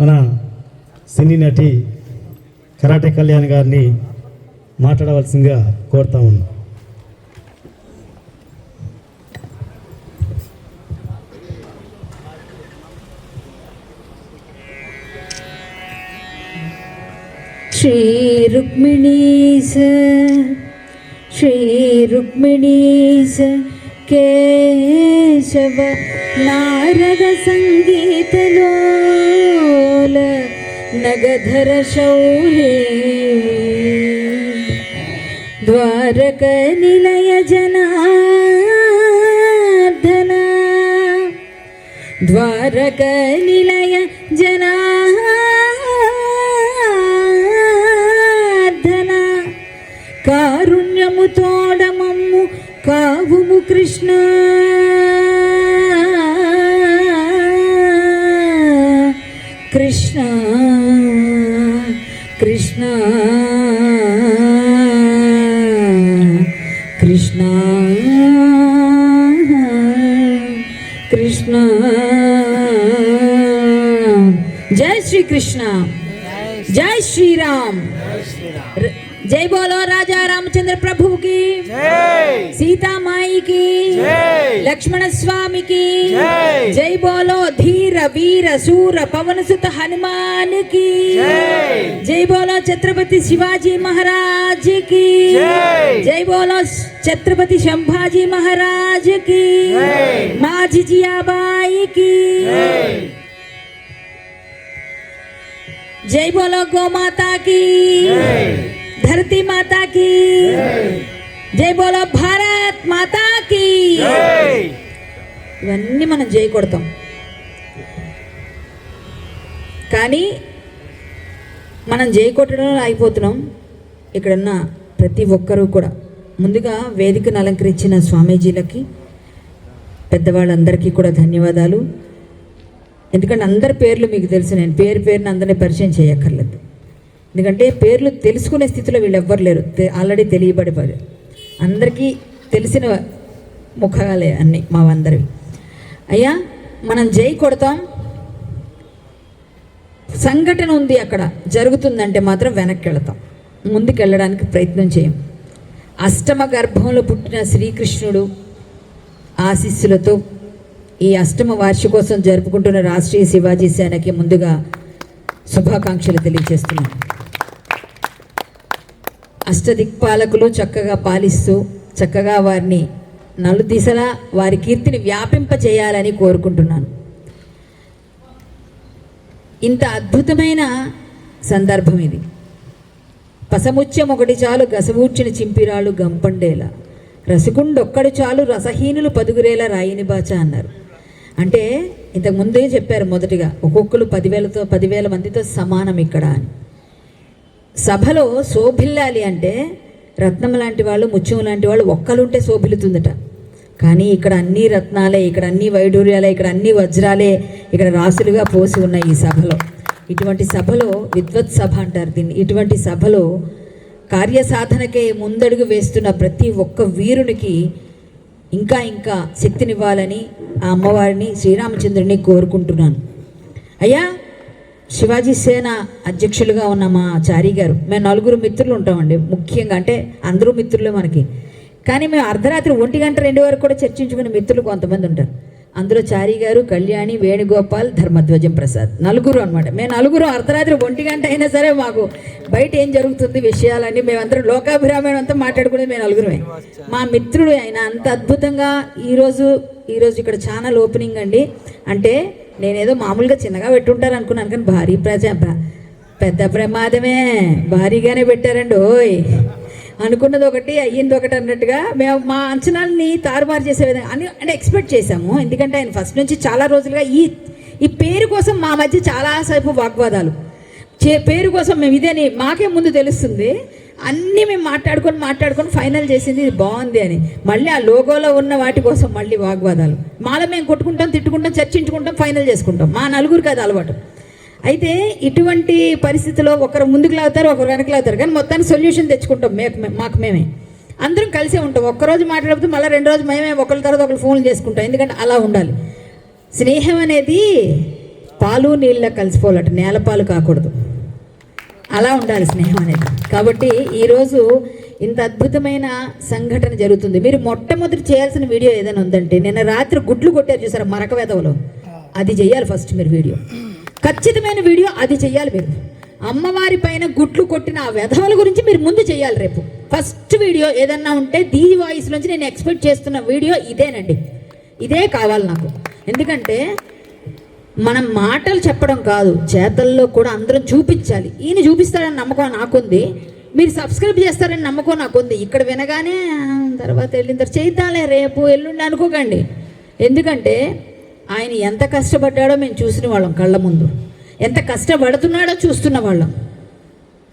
మన సినీ నటి కరాటే కళ్యాణ్ గారిని మాట్లాడవలసిందిగా కోరుతా ఉన్నా. శ్రీ రుక్మిణీ శ్రీ రుక్మిణీ केशव ಕಾವುಮು ಕೃಷ್ಣ ಕೃಷ್ಣ ಕೃಷ್ಣ ಕೃಷ್ಣ ಕೃಷ್ಣ ಜಯ ಶ್ರೀ ಕೃಷ್ಣ ಜಯ ಶ್ರೀರಾಮ್ తోడమమ్ము కావుము కృష్ణ కృష్ణ కృష్ణ కృష్ణ కృష్ణ జై శ్రీ కృష్ణ జై శ్రీరామ్ ర- జై బోలో రాజా రామచంద్ర ప్రభువుకి సీతా మాయికి లక్ష్మణ స్వామికి జై బోలో ధీర వీర శూర పవన సుత హనుమానికి జై బోలో ఛత్రపతి శివాజీ మహారాజ్కి జై బోలో ఛత్రపతి శంభాజీ మహారాజ్కి మాజీ జియాబాయి కి జై బోలో గోమాతా కి धरती माता की। జై బోలో భారత్ మాతాకి ఇవన్నీ మనం జై కొడతాం కానీ మనం జై కొట్టడంలో అయిపోతున్నాం ఇక్కడున్న ప్రతి ఒక్కరూ కూడా ముందుగా వేదికను అలంకరించిన స్వామీజీలకి పెద్దవాళ్ళందరికీ కూడా ధన్యవాదాలు. ఎందుకంటే అందరి పేర్లు మీకు తెలుసు నేను పేరు పేరుని అందరినీ పరిచయం చేయక్కర్లేదు. ఎందుకంటే పేర్లు తెలుసుకునే స్థితిలో వీళ్ళు ఎవ్వరు లేరు. తె- ఆల్రెడీ తెలియబడిపోయారు. అందరికీ తెలిసిన ముఖాలే అన్నీ మావందరివి. అయ్యా మనం జై కొడతాం. సంఘటన ఉంది అక్కడ. జరుగుతుందంటే మాత్రం వెనక్కి వెళతాం ముందుకు వెళ్ళడానికి ప్రయత్నం చేయం. అష్టమ గర్భంలో పుట్టిన శ్రీకృష్ణుడు ఆశీస్సులతో ఈ అష్టమ వార్షికోత్సవం జరుపుకుంటున్న రాష్ట్రీయ శివాజీ సేనకి ముందుగా శుభాకాంక్షలు తెలియజేస్తున్నాను. అష్టదిక్పాలకులు చక్కగా పాలిస్తూ చక్కగా వారిని నలుదిశలా వారి కీర్తిని వ్యాపింపచేయాలని కోరుకుంటున్నాను. ఇంత అద్భుతమైన సందర్భం ఇది. పసముత్యం ఒకటి చాలు గసవూర్చిన చింపిరాళ్ళు గంపండేలా. రసకుండొక్కడు చాలు రసహీనులు పదుగురేలా రాయిని బాచ అన్నారు. అంటే ఇంతకు ముందే చెప్పారు మొదటిగా ఒక్కొక్కరు పదివేలతో పదివేల మందితో సమానం ఇక్కడ అని. సభలో శోభిల్లాలి అంటే రత్నం లాంటి వాళ్ళు ముత్యం లాంటి వాళ్ళు ఒక్కలుంటే శోభిల్లుతుందట. కానీ ఇక్కడ అన్ని రత్నాలే ఇక్కడ అన్ని వైడూర్యాలే ఇక్కడ అన్ని వజ్రాలే ఇక్కడ రాసులుగా పోసి ఉన్నాయి ఈ సభలో. ఇటువంటి సభలో విద్వత్ సభ అంటారు దీన్ని. ఇటువంటి సభలో కార్యసాధనకే ముందడుగు వేస్తున్న ప్రతి ఒక్క వీరునికి ఇంకా ఇంకా శక్తినివ్వాలని ఆ అమ్మవారిని శ్రీరామచంద్రుని కోరుకుంటున్నాను. అయ్యా శివాజీ సేన అధ్యక్షులుగా ఉన్న మా చారి గారు. మేము నలుగురు మిత్రులు ఉంటామండి. ముఖ్యంగా అంటే అందరూ మిత్రులే మనకి. కానీ మేము అర్ధరాత్రి ఒంటి గంట రెండు వరకు కూడా చర్చించుకునే మిత్రులు కొంతమంది ఉంటారు. అందులో చారి గారు కళ్యాణి వేణుగోపాల్ ధర్మధ్వజం ప్రసాద్. నలుగురు అనమాట మేము నలుగురు అర్ధరాత్రి ఒంటి గంట అయినా సరే మాకు బయట ఏం జరుగుతుంది విషయాలన్నీ మేమందరం లోకాభిరామాయణం అంతా మాట్లాడుకునేది మేము నలుగురమే. మా మిత్రుడు ఆయన అంత అద్భుతంగా ఈరోజు ఈరోజు ఇక్కడ ఛానల్ ఓపెనింగ్ అండి. అంటే నేనేదో మామూలుగా చిన్నగా పెట్టుంటారు అనుకున్నాను కానీ భారీ ప్రజ పెద్ద ప్రమాదమే. భారీగానే పెట్టారండి ఓయ్. అనుకున్నది ఒకటి అయ్యింది ఒకటి అన్నట్టుగా మేము మా అంచనాలని తారుమారు చేసే విధంగా అని అంటే ఎక్స్పెక్ట్ చేశాము. ఎందుకంటే ఆయన ఫస్ట్ నుంచి చాలా రోజులుగా ఈ ఈ పేరు కోసం మా మధ్య చాలాసేపు వాగ్వాదాలు. చే పేరు కోసం మేము ఇదేని మాకే ముందు తెలుస్తుంది. అన్నీ మేము మాట్లాడుకొని మాట్లాడుకొని ఫైనల్ చేసింది ఇది బాగుంది అని. మళ్ళీ ఆ లోగోలో ఉన్న వాటి కోసం మళ్ళీ వాగ్వాదాలు. మాల మేము కొట్టుకుంటాం తిట్టుకుంటాం చర్చించుకుంటాం ఫైనల్ చేసుకుంటాం. మా నలుగురికి అది అలవాటు. అయితే ఇటువంటి పరిస్థితిలో ఒకరు ముందుకు లాగుతారు ఒకరు వెనక్కి లాగుతారు. కానీ మొత్తానికి సొల్యూషన్ తెచ్చుకుంటాం మేము మాకు మేమే. అందరం కలిసే ఉంటాం. ఒక్కరోజు మాట్లాడితే మళ్ళీ రెండు రోజు మేమే ఒకరి తర్వాత ఒకరు ఫోన్లు చేసుకుంటాం. ఎందుకంటే అలా ఉండాలి. స్నేహం అనేది పాలు నీళ్ళ కలిసిపోవాలట. నేలపాలు కాకూడదు. అలా ఉండాలి స్నేహం అనేది. కాబట్టి ఈరోజు ఇంత అద్భుతమైన సంఘటన జరుగుతుంది. మీరు మొట్టమొదటి చేయాల్సిన వీడియో ఏదైనా ఉందంటే నిన్న రాత్రి గుడ్లు కొట్టారు చూసారా మరక వేదవలో? అది చెయ్యాలి ఫస్ట్ మీరు వీడియో. ఖచ్చితమైన వీడియో అది చెయ్యాలి మీరు. అమ్మవారి పైన గుట్లు కొట్టిన ఆ వెధవల గురించి మీరు ముందు చేయాలి రేపు. ఫస్ట్ వీడియో ఏదన్నా ఉంటే దీ వాయిస్ నుంచి నేను ఎక్స్పెక్ట్ చేస్తున్న వీడియో ఇదేనండి. ఇదే కావాలి నాకు. ఎందుకంటే మనం మాటలు చెప్పడం కాదు చేతల్లో కూడా అందరం చూపించాలి. ఈయన చూపిస్తాడని నమ్మకం నాకుంది. మీరు సబ్స్క్రైబ్ చేస్తారని నమ్మకం నాకుంది. ఇక్కడ వినగానే తర్వాత వెళ్ళిన తర్వాత చేద్దాంలే రేపు ఎల్లుండి అనుకోకండి. ఎందుకంటే ఆయన ఎంత కష్టపడ్డాడో మేము చూసిన వాళ్ళం కళ్ళ ముందు. ఎంత కష్టపడుతున్నాడో చూస్తున్న వాళ్ళం.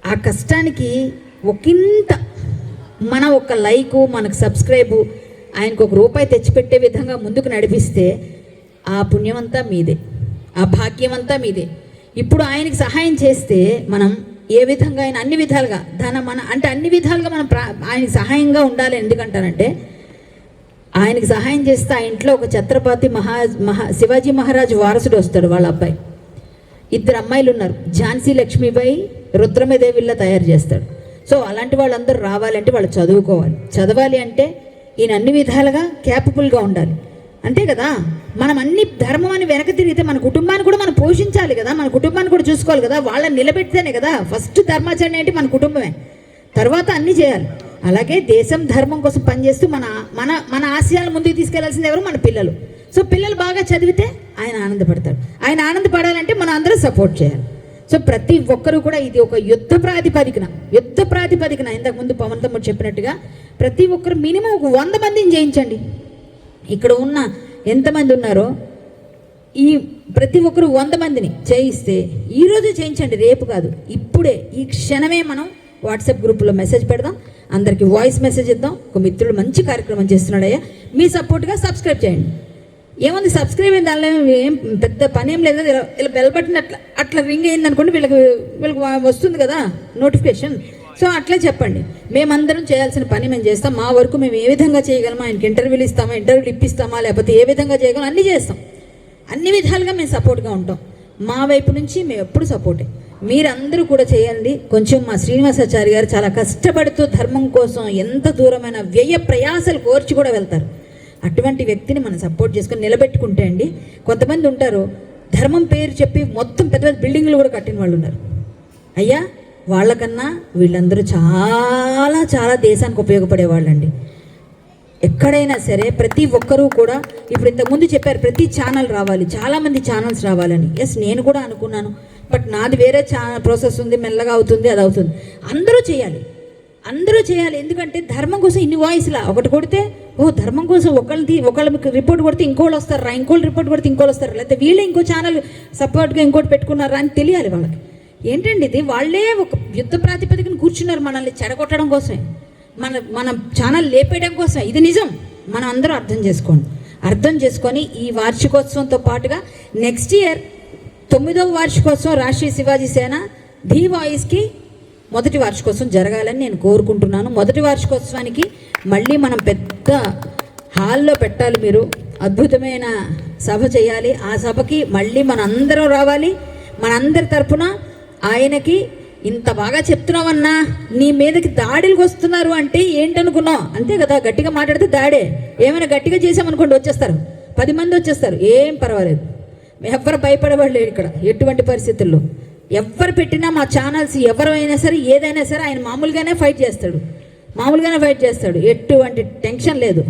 ఆ కష్టానికి ఒకంత మన ఒక లైకు మనకు సబ్స్క్రైబు ఆయనకు ఒక రూపాయి తెచ్చిపెట్టే విధంగా ముందుకు నడిపిస్తే ఆ పుణ్యమంతా మీదే. ఆ భాగ్యమంతా మీదే. ఇప్పుడు ఆయనకి సహాయం చేస్తే మనం ఏ విధంగా ఆయన అన్ని విధాలుగా ధన మన అంటే అన్ని విధాలుగా మనం ప్రా ఆయనకి సహాయంగా ఉండాలి. ఎందుకంటానంటే ఆయనకి సహాయం చేస్తే ఆ ఇంట్లో ఒక ఛత్రపతి మహా మహా శివాజీ మహారాజు వారసుడు వస్తాడు వాళ్ళ అబ్బాయి. ఇద్దరు అమ్మాయిలు ఉన్నారు. ఝాన్సీ లక్ష్మీబాయి రుద్రమదేవిల్లా తయారు చేస్తాడు. సో అలాంటి వాళ్ళందరూ రావాలంటే వాళ్ళు చదువుకోవాలి. చదవాలి అంటే ఈయన అన్ని విధాలుగా క్యాపబుల్గా ఉండాలి. అంతే కదా? మనం అన్ని ధర్మం అని వెనక తిరిగితే మన కుటుంబాన్ని కూడా మనం పోషించాలి కదా. మన కుటుంబాన్ని కూడా చూసుకోవాలి కదా. వాళ్ళని నిలబెడితేనే కదా. ఫస్ట్ ధర్మాచరణ ఏంటి? మన కుటుంబమే. తర్వాత అన్ని చేయాలి. అలాగే దేశం ధర్మం కోసం పనిచేస్తూ మన మన మన ఆశయాలు ముందుకు తీసుకెళ్ళాల్సింది ఎవరు? మన పిల్లలు. సో పిల్లలు బాగా చదివితే ఆయన ఆనందపడతాడు ఆయన ఆనందపడాలంటే మనం అందరం సపోర్ట్ చేయాలి. సో ప్రతి ఒక్కరూ కూడా ఇది ఒక యుద్ధ ప్రాతిపదికన యుద్ధ ప్రాతిపదికన. ఇంతకు ముందు పవన్ తమ్ముడు చెప్పినట్టుగా ప్రతి ఒక్కరు మినిమం ఒక వంద మందిని చేయించండి ఇక్కడ ఉన్న ఎంతమంది ఉన్నారో? ఈ ప్రతి ఒక్కరు వంద మందిని చేయిస్తే ఈరోజు చేయించండి రేపు కాదు ఇప్పుడే ఈ క్షణమే మనం వాట్సాప్ గ్రూప్లో మెసేజ్ పెడదాం అందరికి వాయిస్ మెసేజ్ ఇద్దాం ఒక మిత్రుడు మంచి కార్యక్రమం చేస్తున్నాడయ్యా మీ సపోర్ట్గా సబ్స్క్రైబ్ చేయండి. ఏముంది సబ్స్క్రైబ్ అయిన దానిలో ఏం పెద్ద పని ఏం లేదు ఇలా ఇలా బెల్ బటన్ అట్లా అట్లా రింగ్ అయింది అనుకోండి వీళ్ళకి వీళ్ళకి వస్తుంది కదా నోటిఫికేషన్ సో అట్లే చెప్పండి. మేమందరం చేయాల్సిన పని మేము చేస్తాం. మా వరకు మేము ఏ విధంగా చేయగలమా? ఆయనకి ఇంటర్వ్యూలు ఇస్తామా? ఇంటర్వ్యూలు ఇప్పిస్తామా? లేకపోతే ఏ విధంగా చేయగలం? అన్నీ చేస్తాం. అన్ని విధాలుగా మేము సపోర్ట్గా ఉంటాం. మా వైపు నుంచి మేము ఎప్పుడు సపోర్టే మీరందరూ కూడా చేయండి. కొంచెం మా శ్రీనివాసాచారి గారు చాలా కష్టపడుతూ ధర్మం కోసం ఎంత దూరమైన వ్యయ ప్రయాసలు కోర్చి కూడా వెళ్తారు. అటువంటి వ్యక్తిని మనం సపోర్ట్ చేసుకొని నిలబెట్టుకుంటే అండి కొంతమంది ఉంటారు ధర్మం పేరు చెప్పి మొత్తం పెద్ద పెద్ద బిల్డింగ్లు కూడా కట్టిన వాళ్ళు ఉన్నారు. అయ్యా వాళ్ళకన్నా వీళ్ళందరూ చాలా చాలా దేశానికి ఉపయోగపడే వాళ్ళండి ఎక్కడైనా సరే ప్రతి ఒక్కరూ కూడా ఇప్పుడు ఇంతకుముందు చెప్పారు ప్రతి ఛానల్ రావాలి చాలామంది ఛానల్స్ రావాలని. ఎస్ నేను కూడా అనుకున్నాను. బట్ నాది వేరే ఛానల్ ప్రాసెస్ ఉంది మెల్లగా అవుతుంది అది అవుతుంది. అందరూ చేయాలి. అందరూ చేయాలి. ఎందుకంటే ధర్మం కోసం ఇన్ని వాయిస్లా. ఒకటి కొడితే ఓ ధర్మం కోసం ఒకళ్ళది ఒకళ్ళకి రిపోర్ట్ కొడితే ఇంకోళ్ళు వస్తారా ఇంకోళ్ళు రిపోర్ట్ కొడితే ఇంకోళ్ళు వస్తారు లేకపోతే వీళ్ళు ఇంకో ఛానల్ సపోర్ట్గా ఇంకోటి పెట్టుకున్నారా అని తెలియాలి వాళ్ళకి. ఏంటండి ఇది? వాళ్ళే ఒక యుద్ధ ప్రాతిపదికన కూర్చున్నారు మనల్ని చెడగొట్టడం కోసమే. మన మన ఛానల్ లేపేయడం కోసం ఇది నిజం. మనం అందరూ అర్థం చేసుకోండి. అర్థం చేసుకొని ఈ వార్షికోత్సవంతో పాటుగా నెక్స్ట్ ఇయర్ తొమ్మిదవ వార్షికోత్సవం రాష్ట్రీయ శివాజీ సేన ధీ వాయిస్కి మొదటి వార్షికోత్సవం జరగాలని నేను కోరుకుంటున్నాను. మొదటి వార్షికోత్సవానికి మళ్ళీ మనం పెద్ద హాల్లో పెట్టాలి మీరు. అద్భుతమైన సభ చేయాలి. ఆ సభకి మళ్ళీ మనందరం రావాలి. మనందరి తరపున ఆయనకి ఇంత బాగా చెప్తున్నావన్నా నీ మీదకి దాడులకు వస్తున్నారు అంటే ఏంటనుకున్నావు? అంతే కదా గట్టిగా మాట్లాడితే దాడే. ఏమైనా గట్టిగా చేసామనుకోండి వచ్చేస్తారు. పది మంది వచ్చేస్తారు. ఏం పర్వాలేదు. ఎవ్వరు భయపడబడలేడు ఇక్కడ ఎటువంటి పరిస్థితుల్లో. ఎవ్వరు పెట్టినా మా ఛానల్స్ ఎవరైనా సరే ఏదైనా సరే ఆయన మామూలుగానే ఫైట్ చేస్తాడు. మామూలుగానే ఫైట్ చేస్తాడు. ఎటువంటి టెన్షన్ లేదు.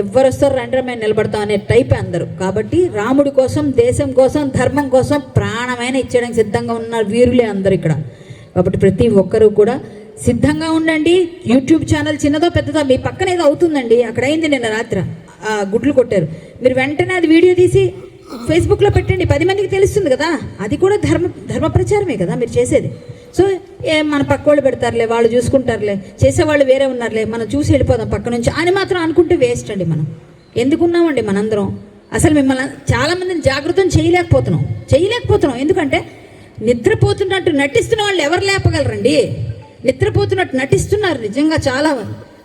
ఎవరు వస్తారు రండి మేము నిలబడతాం అనే టైప్ అందరూ. కాబట్టి రాముడి కోసం దేశం కోసం ధర్మం కోసం ప్రాణమైన ఇచ్చేయడానికి సిద్ధంగా ఉన్న వీరులే అందరు ఇక్కడ. కాబట్టి ప్రతి ఒక్కరూ కూడా సిద్ధంగా ఉండండి. యూట్యూబ్ ఛానల్ చిన్నదో పెద్దదో మీ పక్కన ఏదో అవుతుందండి. అక్కడ అయింది నిన్న రాత్రి. గుడ్లు కొట్టారు. మీరు వెంటనే అది వీడియో తీసి ఫేస్బుక్లో పెట్టండి. పది మందికి తెలుస్తుంది కదా. అది కూడా ధర్మ ధర్మ ప్రచారమే కదా మీరు చేసేది. సో ఏ మన పక్క వాళ్ళు పెడతారులే వాళ్ళు చూసుకుంటారులే చేసేవాళ్ళు వేరే ఉన్నారులే మనం చూసి వెళ్ళిపోదాం పక్క నుంచి అని మాత్రం అనుకుంటే వేస్ట్ అండి మనం. ఎందుకున్నామండి మనందరం? అసలు మిమ్మల్ని చాలామందిని జాగృతం చేయలేకపోతున్నాం చేయలేకపోతున్నాం. ఎందుకంటే నిద్రపోతున్నట్టు నటిస్తున్న వాళ్ళు ఎవరు లేపగలరండి? నిద్రపోతున్నట్టు నటిస్తున్నారు నిజంగా చాలా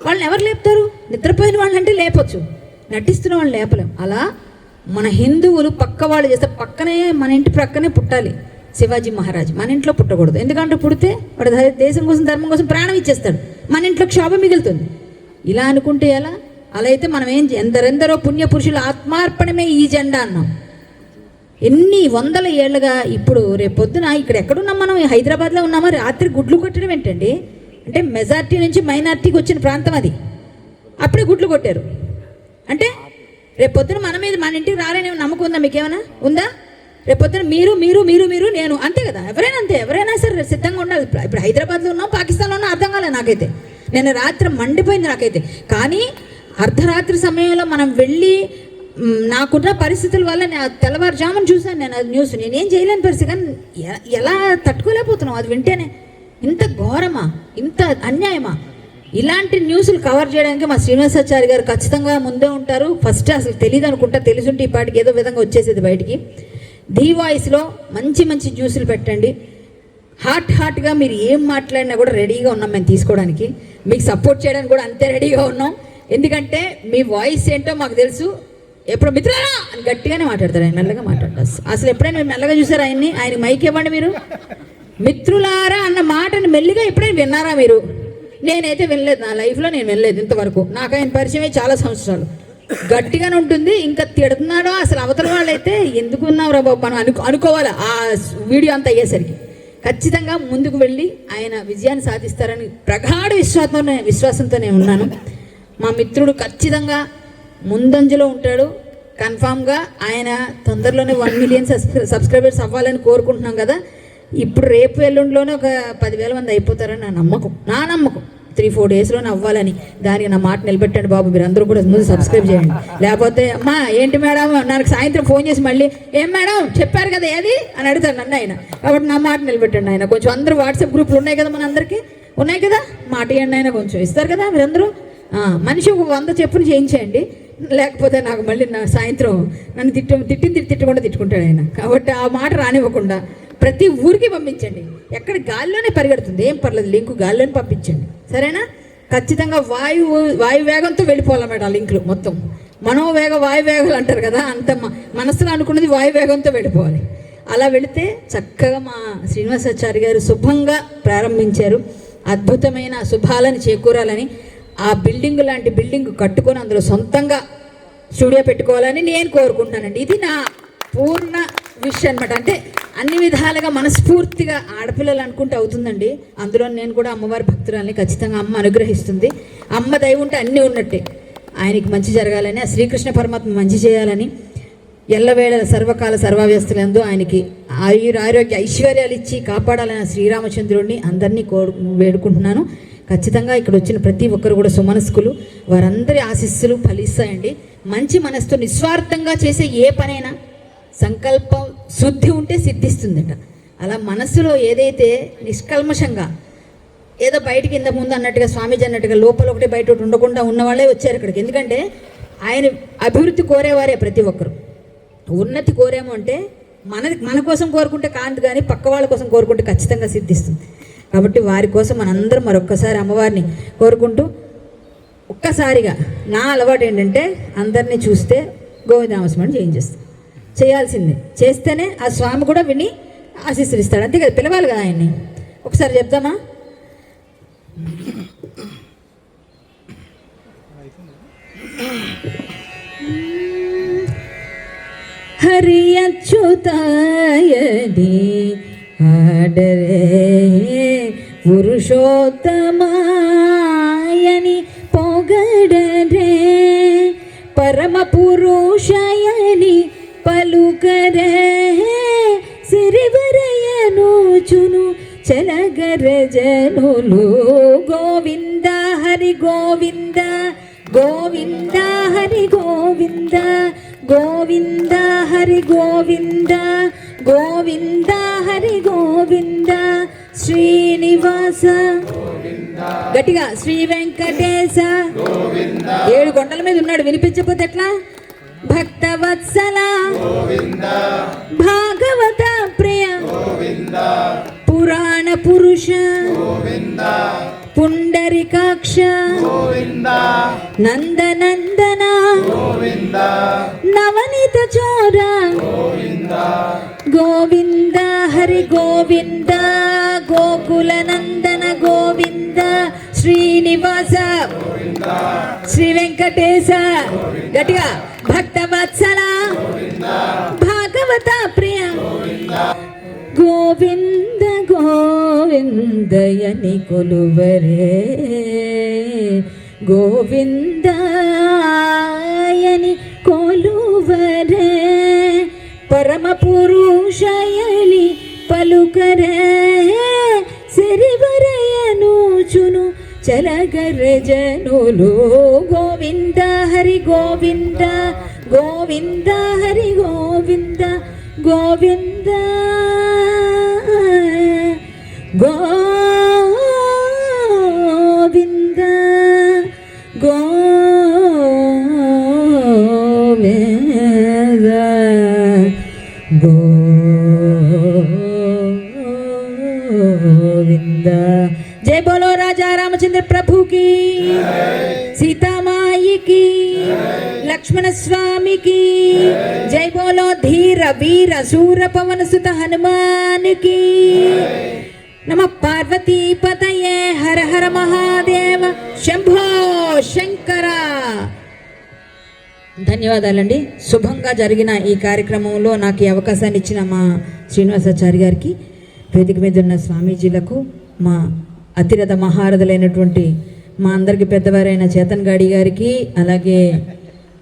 వాళ్ళని ఎవరు లేపుతారు? నిద్రపోయిన వాళ్ళంటే లేపొచ్చు. నటిస్తున్న వాళ్ళు లేపలేం. అలా మన హిందువులు పక్క వాళ్ళు చేస్తే పక్కనే మన ఇంటి ప్రక్కనే పుట్టాలి. శివాజీ మహారాజ్ మన ఇంట్లో పుట్టకూడదు. ఎందుకంటే పుడితే వాడు దేశం కోసం ధర్మం కోసం ప్రాణం ఇచ్చేస్తాడు. మన ఇంట్లో క్షోభ మిగులుతుంది. ఇలా అనుకుంటే ఎలా? అలా అయితే మనం ఏం ఎందరెందరో పుణ్యపురుషుల ఆత్మార్పణమే ఈ జెండా అన్నాం. ఎన్ని వందల ఏళ్ళుగా ఇప్పుడు రేపొద్దున ఇక్కడ ఎక్కడున్నాం మనం? హైదరాబాద్లో ఉన్నామా? రాత్రి గుడ్లు కొట్టడం ఏంటండి? అంటే మెజార్టీ నుంచి మైనార్టీకి వచ్చిన ప్రాంతం అది. అప్పుడే గుడ్లు కొట్టారు. అంటే రేపొద్దున మన మీద మన ఇంటికి రారనే నమ్మకం ఉందా? మీకేమైనా ఉందా? రేపొద్దున మీరు మీరు మీరు మీరు నేను అంతే కదా. ఎవరైనా అంతే. ఎవరైనా సరే సిద్ధంగా ఉండాలి. ఇప్పుడు- ఇప్పుడు హైదరాబాద్లో ఉన్నాం పాకిస్తాన్లో ఉన్నాం అర్థం కాలేదు నాకైతే. నేను రాత్రి మండిపోయింది నాకైతే. కానీ అర్ధరాత్రి సమయంలో మనం వెళ్ళి నాకున్న పరిస్థితుల వల్ల నేను తెల్లవారుజామున చూశాను నేను అది న్యూస్. నేనేం చేయలేని పరిస్థితి. కానీ ఎలా తట్టుకోలేకపోతున్నాం అది వింటేనే ఇంత ఘోరమా? ఇంత అన్యాయమా? ఇలాంటి న్యూస్లు కవర్ చేయడానికి మా శ్రీనివాసాచారి గారు ఖచ్చితంగా ముందే ఉంటారు. ఫస్ట్ అసలు తెలియదు అనుకుంటా తెలిసుంటే ఈ పాటికి ఏదో విధంగా వచ్చేసేది బయటికి. ది వాయిస్లో మంచి మంచి జ్యూసులు పెట్టండి. హాట్ హాట్గా మీరు ఏం మాట్లాడినా కూడా రెడీగా ఉన్నాం మేము తీసుకోవడానికి. మీకు సపోర్ట్ చేయడానికి కూడా అంతే రెడీగా ఉన్నాం. ఎందుకంటే మీ వాయిస్ ఏంటో మాకు తెలుసు. ఎప్పుడు మిత్రులారా అని గట్టిగానే మాట్లాడతారు. ఆయన మెల్లగా మాట్లాడతారు. అసలు ఎప్పుడైనా మీరు మెల్లగా చూసారా ఆయన్ని? ఆయన మైక్ ఇవ్వండి మీరు. మిత్రులారా అన్న మాటను మెల్లిగా ఎప్పుడైనా విన్నారా మీరు? నేనైతే వినలేదు. నా లైఫ్లో నేను వినలేదు ఇంతవరకు. నాకు ఆయన పరిచయమే చాలా సంవత్సరాలు. గట్టిగానే ఉంటుంది. ఇంకా తిడుతున్నాడో అసలు అవతల వాళ్ళైతే ఎందుకు ఉన్నావురా బాబు? మనం అనుకో అనుకోవాలి? ఆ వీడియో అంతా అయ్యేసరికి. ఖచ్చితంగా ముందుకు వెళ్ళి ఆయన విజయాన్ని సాధిస్తారని ప్రగాఢ విశ్వాసంతో విశ్వాసంతోనే ఉన్నాను. మా మిత్రుడు ఖచ్చితంగా ముందంజలో ఉంటాడు. కన్ఫామ్గా ఆయన తొందరలోనే వన్ మిలియన్ సబ్స్క్రైబర్స్ అవ్వాలని కోరుకుంటున్నాం కదా. ఇప్పుడు రేపు ఎల్లుండిలోనే ఒక పదివేల మంది అయిపోతారని నా నమ్మకం. నా నమ్మకం. త్రీ ఫోర్ డేస్లో అవ్వాలని దానికి నా మాట నిలబెట్టండి బాబు మీరు అందరూ కూడా ముందు సబ్స్క్రైబ్ చేయండి. లేకపోతే అమ్మా ఏంటి మేడం? నాకు సాయంత్రం ఫోన్ చేసి మళ్ళీ ఏం మేడం? చెప్పారు కదా ఏది? అని అడుగుతాను నన్ను ఆయన. కాబట్టి నా మాట నిలబెట్టండి ఆయన. కొంచెం అందరూ వాట్సాప్ గ్రూపులు ఉన్నాయి కదా మన అందరికీ ఉన్నాయి కదా? మాట ఇవ్వండి ఆయన కొంచెం. ఇస్తారు కదా మీరందరూ? ఆ, మనిషి ఒక వంద చెప్పులు చేయించేయండి. లేకపోతే నాకు మళ్ళీ నా సాయంత్రం నన్ను తిట్టు తిట్టింది తిట్టి తిట్టకుండా తిట్టుకుంటాడు ఆయన. కాబట్టి ఆ మాట రానివ్వకుండా ప్రతి ఊరికి పంపించండి. ఎక్కడ గాల్లోనే పరిగెడుతుంది. ఏం పర్లేదు లింకు గాల్లోనే పంపించండి. సరేనా? ఖచ్చితంగా వాయువు వాయు వేగంతో వెళ్ళిపోవాలన్నమాట ఆ లింకులు మొత్తం. మనోవేగ వాయువేగాలు అంటారు కదా అంత మనసులో అనుకున్నది వాయువేగంతో వెళ్ళిపోవాలి. అలా వెళితే చక్కగా మా శ్రీనివాసాచారి గారు శుభంగా ప్రారంభించారు. అద్భుతమైన శుభాలను చేకూరాలని ఆ బిల్డింగ్ లాంటి బిల్డింగ్ కట్టుకొని అందులో సొంతంగా స్టూడియో పెట్టుకోవాలని నేను కోరుకుంటానండి ఇది నా పూర్ణ విషయం అనమాట అంటే అన్ని విధాలుగా మనస్ఫూర్తిగా ఆడపిల్లలు అనుకుంటే అవుతుందండి. అందులో నేను కూడా అమ్మవారి భక్తురాలని ఖచ్చితంగా అమ్మ అనుగ్రహిస్తుంది. అమ్మ దయ ఉంటే అన్నీ ఉన్నట్టే. ఆయనకి మంచి జరగాలని ఆ శ్రీకృష్ణ పరమాత్మ మంచి చేయాలని ఎల్లవేళ సర్వకాల సర్వావ్యస్తులందు ఆయనకి ఆయుర ఆరోగ్య ఐశ్వర్యాలు ఇచ్చి కాపాడాలని శ్రీరామచంద్రుడిని అందరినీ కో వేడుకుంటున్నాను. ఖచ్చితంగా ఇక్కడ వచ్చిన ప్రతి ఒక్కరు కూడా సుమనస్కులు. వారందరి ఆశీస్సులు ఫలిస్తాయండి. మంచి మనస్సుతో నిస్వార్థంగా చేసే ఏ పనైనా సంకల్పం శుద్ధి ఉంటే సిద్ధిస్తుందట. అలా మనస్సులో ఏదైతే నిష్కల్మషంగా ఏదో బయటికి ఇంత ముందు అన్నట్టుగా స్వామీజీ అన్నట్టుగా లోపల ఒకటి బయట ఒకటి ఉండకుండా ఉన్న వాళ్ళే వచ్చారు ఇక్కడికి. ఎందుకంటే ఆయన అభివృద్ధి కోరేవారే ప్రతి ఒక్కరు. ఉన్నతి కోరేమో అంటే మన మన కోసం కోరుకుంటే కాంతి కానీ పక్క వాళ్ళ కోసం కోరుకుంటే ఖచ్చితంగా సిద్ధిస్తుంది. కాబట్టి వారి కోసం మనందరం మరొక్కసారి అమ్మవారిని కోరుకుంటూ ఒక్కసారిగా నా అలవాటు ఏంటంటే అందరినీ చూస్తే గోవిందామస్మరణ చేయించేస్తాను. చేయాల్సిందే. చేస్తేనే ఆ స్వామి కూడా విని ఆశీస్సులిస్తాడు. అంతే కదా పిలవాలి కదా ఆయన్ని. ఒకసారి చెప్దామా? హరి అచ్యుతాయని ఆడరే పురుషోత్తమాయని పొగడరే పరమ పురుషయని పలుకరే సిరివరయనుచును చలగర జనులు. గోవింద హరి గోవింద గోవింద హరి గోవింద గోవింద హరి గోవింద గోవింద హరి గోవింద శ్రీనివాస. గట్టిగా శ్రీ వెంకటేశ. ఏడు కొండల మీద ఉన్నాడు వినిపించకపోతే ఎట్లా? భక్తవత్సల. భాగవత ప్రియ పుండరికాక్ష నందనందన. నవనీత చోర గోవింద. హరి గోవింద గోకుల నందన గోవింద శ్రీనివాస. శ్రీ వెంకటేశ. గట్టిగా భక్త వత్సల. భాగవత ప్రియ. గోవింద గోవిందయని కొలువరే. గోవిందాయని కొలువరే. పరమ పురుషయని పలుకరే. సిరివరయనుచును చలగర్రె జనులు. గోవింద హరి గోవింద గోవింద హరి గోవింద. கோவிந்த கோவிந்த கோவிந்த கோவிந்த जय बोलो राजा रामचंद्र प्रभु की सीता माई की लक्ष्मण स्वामी की వీర శూర పవన సుత హనుమానికి. నమ పార్వతీ పతయే హర హర మహాదేవ శంభో శంకర. ధన్యవాదాలండి. శుభంగా జరిగిన ఈ కార్యక్రమంలో నాకు ఈ అవకాశాన్ని ఇచ్చిన మా శ్రీనివాసాచారి గారికి వేదిక మీద ఉన్న స్వామీజీలకు మా అతిరథ మహారథులైనటువంటి మా అందరికి పెద్దవారైన చేతన్ గాడి గారికి అలాగే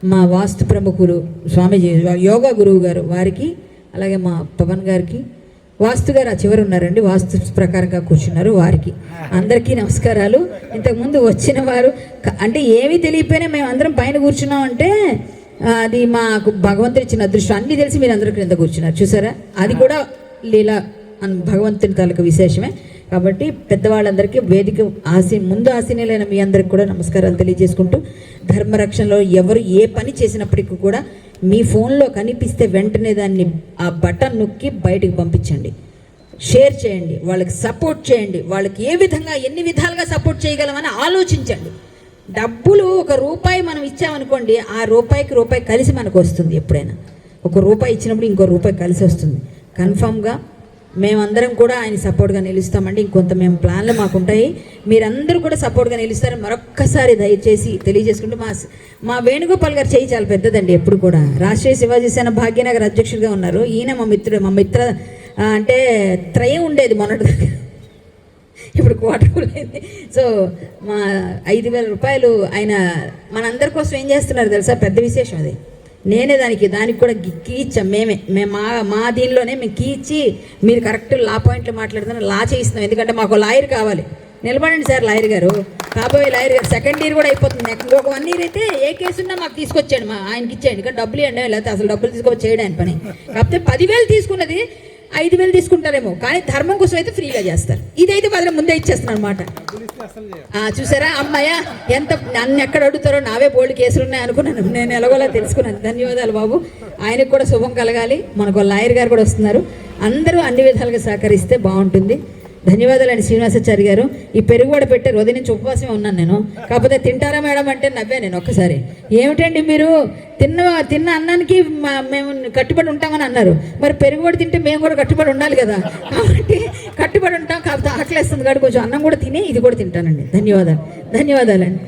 మా వాస్తు ప్రముఖులు స్వామీజీ యోగా గురువు గారు వారికి అలాగే మా పవన్ గారికి వాస్తు గారు ఆ చివరి ఉన్నారండి వాస్తు ప్రకారంగా కూర్చున్నారు వారికి. అందరికీ నమస్కారాలు. ఇంతకుముందు వచ్చిన వారు అంటే ఏమీ తెలియపోయినా మేము అందరం పైన కూర్చున్నాం అంటే అది మాకు భగవంతుడు ఇచ్చిన అదృష్టం. అన్నీ తెలిసి మీరు అందరూ క్రింద కూర్చున్నారు. చూసారా? అది కూడా లీలా అని భగవంతుని తాలూకు విశేషమే. కాబట్టి పెద్దవాళ్ళందరికీ వేదిక ఆసి ముందు ఆసీనులైన మీ అందరికి కూడా నమస్కారాలు తెలియజేసుకుంటూ ధర్మరక్షణలో ఎవరు ఏ పని చేసినప్పటికీ కూడా మీ ఫోన్లో కనిపిస్తే వెంటనే దాన్ని ఆ బటన్ నొక్కి బయటకు పంపించండి. షేర్ చేయండి వాళ్ళకి సపోర్ట్ చేయండి వాళ్ళకి ఏ విధంగా ఎన్ని విధాలుగా సపోర్ట్ చేయగలమని ఆలోచించండి. డబ్బులు ఒక రూపాయి మనం ఇచ్చామనుకోండి ఆ రూపాయికి రూపాయి కలిసి మనకు వస్తుంది ఎప్పుడైనా. ఒక రూపాయి ఇచ్చినప్పుడు ఇంకో రూపాయి కలిసి వస్తుంది. కన్ఫామ్గా మేమందరం కూడా ఆయన సపోర్ట్గా నిలుస్తామండి. ఇంకొంత మేము ప్లాన్లు మాకు ఉంటాయి మీరందరూ కూడా సపోర్ట్గా నిలుస్తారని మరొక్కసారి దయచేసి తెలియజేసుకుంటూ మా మా వేణుగోపాల్ గారు చేయి చాలా పెద్దదండి ఎప్పుడు కూడా. రాష్ట్రీయ శివాజీ సేన భాగ్యనగర్ అధ్యక్షుడిగా ఉన్నారు. ఈయన మా మిత్రుడు మా మిత్ర అంటే త్రయం ఉండేది మొన్నటి ఇప్పుడు క్వార్టర్ అయింది. సో మా ఐదు వేల రూపాయలు ఆయన మనందరి కోసం ఏం చేస్తున్నారు తెలుసా? పెద్ద విశేషం అది. నేనే దానికి దానికి కూడా గి- మేమే మేము మా మా దీనిలోనే మేము కీ మీరు కరెక్ట్ లా పాయింట్లు మాట్లాడుతున్న లా చేయిస్తున్నాం. ఎందుకంటే మాకు లాయర్ కావాలి. నిలబడండి సార్ లాయర్ గారు. కాబోయే లాయర్ గారు సెకండ్ ఇయర్ కూడా అయిపోతుంది. ఇంకొక వన్ ఇయర్ అయితే ఏ కేసు ఉన్నా మాకు తీసుకొచ్చాడు మా ఆయనకి ఇచ్చేయండి. ఇంకా డబ్బులు ఇవ్వండి లేకపోతే అసలు డబ్బులు తీసుకొని చేయడానికి పని. కాకపోతే పదివేలు తీసుకున్నది ఐదు వేలు తీసుకుంటారేమో. కానీ ధర్మం కోసం అయితే ఫ్రీగా చేస్తారు. ఇదైతే మాత్రం ముందే ఇచ్చేస్తున్నారు అనమాట చూసారా? అమ్మాయ ఎంత నన్ను ఎక్కడ అడుగుతారో నావే బోల్డ్ కేసులు ఉన్నాయి అనుకున్నాను. నేను ఎలాగోలా తెలుసుకున్నాను. ధన్యవాదాలు బాబు. ఆయనకు కూడా శుభం కలగాలి. మనకు లాయర్ గారు కూడా వస్తున్నారు. అందరూ అన్ని విధాలుగా సహకరిస్తే బాగుంటుంది. ధన్యవాదాలండి శ్రీనివాసాచారి గారు. ఈ పెరుగు కూడా పెట్టారు రోజు నుంచి ఉపవాసమే ఉన్నాను నేను. కాకపోతే తింటారా మేడం అంటే నవ్వా నేను ఒక్కసారి. ఏమిటండి మీరు? తిన్న తిన్న అన్నానికి మా- మేము కట్టుబడి ఉంటామని అన్నారు. మరి పెరుగు కూడా తింటే మేము కూడా కట్టుబడి ఉండాలి కదా. కాబట్టి కట్టుబడి ఉంటాం. కాకపోతే ఆకలేస్తుంది. కాబట్టి కొంచెం అన్నం కూడా తిని ఇది కూడా తింటానండి. ధన్యవాదాలు. ధన్యవాదాలండి.